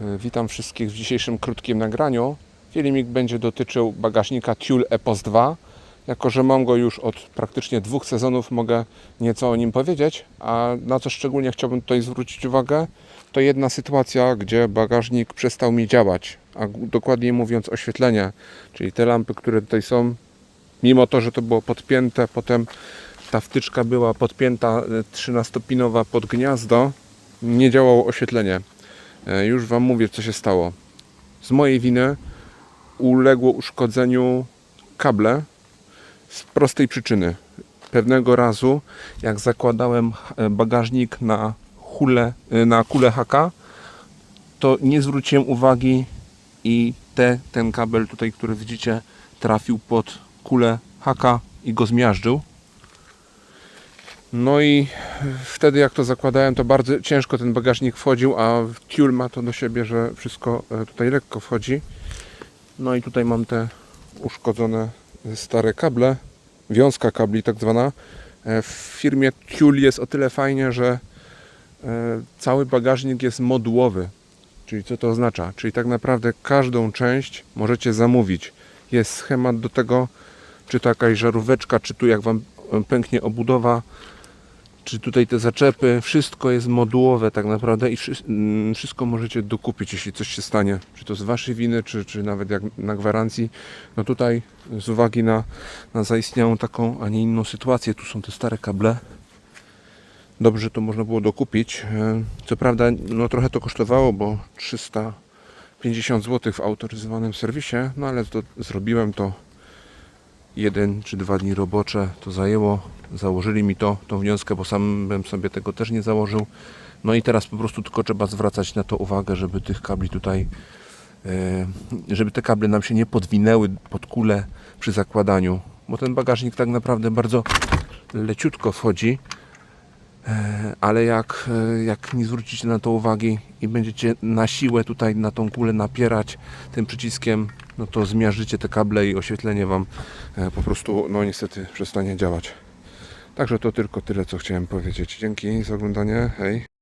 E, Witam wszystkich w dzisiejszym krótkim nagraniu. Filmik będzie dotyczył bagażnika Tule Epos 2. Jako, że mam go już od praktycznie dwóch sezonów, mogę nieco o nim powiedzieć. A na co szczególnie chciałbym tutaj zwrócić uwagę, to jedna sytuacja, gdzie bagażnik przestał mi działać. A dokładniej mówiąc, oświetlenie, czyli te lampy, które tutaj są, mimo to, że to było podpięte, potem ta wtyczka była podpięta 13-pinowa pod gniazdo, nie działało oświetlenie. E, Już Wam mówię, co się stało. Z mojej winy uległo uszkodzeniu kable z prostej przyczyny. Pewnego razu, jak zakładałem e, bagażnik na, hule, e, na kulę haka, to nie zwróciłem uwagi i te, ten kabel tutaj, który widzicie, trafił pod kulę haka i go zmiażdżył. No i wtedy jak to zakładałem, to bardzo ciężko ten bagażnik wchodził, a Tule ma to do siebie, że wszystko e, tutaj lekko wchodzi. No i tutaj mam te uszkodzone stare kable, wiązka kabli tak zwana. E, W firmie Tule jest o tyle fajnie, że e, cały bagażnik jest modułowy. Czyli co to oznacza? Czyli tak naprawdę każdą część możecie zamówić. Jest schemat do tego, czy to jakaś żaróweczka, czy tu jak Wam pęknie obudowa, czy tutaj te zaczepy, wszystko jest modułowe tak naprawdę i mm, wszystko możecie dokupić, jeśli coś się stanie, czy to z Waszej winy, czy, czy nawet jak na gwarancji. No tutaj z uwagi na, na zaistniałą taką, a nie inną sytuację, tu są te stare kable. Dobrze, to można było dokupić. E, Co prawda, no trochę to kosztowało, bo 350 zł w autoryzowanym serwisie, no ale to zrobiłem to jeden czy dwa dni robocze to zajęło. Założyli mi to, tą wiązkę, bo sam bym sobie tego też nie założył. No i teraz po prostu tylko trzeba zwracać na to uwagę, żeby tych kabli tutaj, e, żeby te kable nam się nie podwinęły pod kulę przy zakładaniu, bo ten bagażnik tak naprawdę bardzo leciutko wchodzi. E, Ale jak, e, jak nie zwrócicie na to uwagi i będziecie na siłę tutaj na tą kulę napierać tym przyciskiem, no to zmiażdżycie te kable i oświetlenie Wam e, po prostu, no niestety, przestanie działać. Także to tylko tyle, co chciałem powiedzieć. Dzięki za oglądanie. Hej.